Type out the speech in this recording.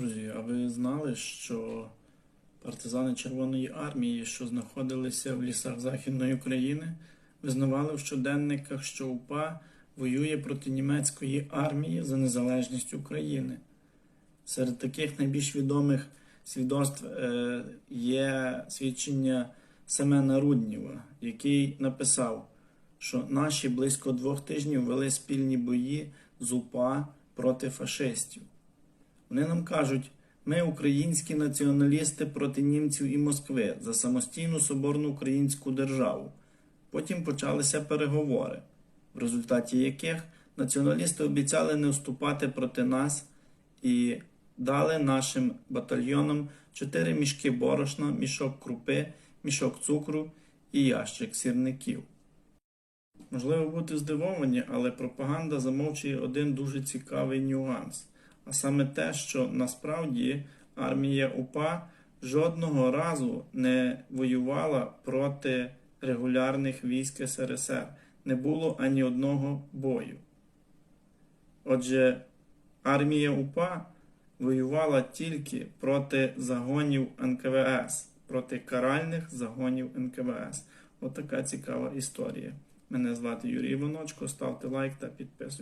Друзі, а ви знали, що партизани Червоної армії, що знаходилися в лісах Західної України, визнавали в щоденниках, що УПА воює проти німецької армії за незалежність України. Серед таких найбільш відомих свідоцтв е, є свідчення Семена Рудніва, який написав, що наші близько двох тижнів вели спільні бої з УПА проти фашистів. Вони нам кажуть, ми українські націоналісти проти німців і Москви за самостійну соборну українську державу. Потім почалися переговори, в результаті яких націоналісти обіцяли не вступати проти нас і дали нашим батальйонам чотири мішки борошна, мішок крупи, мішок цукру і ящик сірників. Можливо бути здивовані, але пропаганда замовчує один дуже цікавий нюанс. А саме те, що насправді армія УПА жодного разу не воювала проти регулярних військ СРСР. Не було ані одного бою. Отже, армія УПА воювала тільки проти загонів НКВС, проти каральних загонів НКВС. Отака цікава історія. Мене звати Юрій Іваночко. Ставте лайк та підписуйтесь.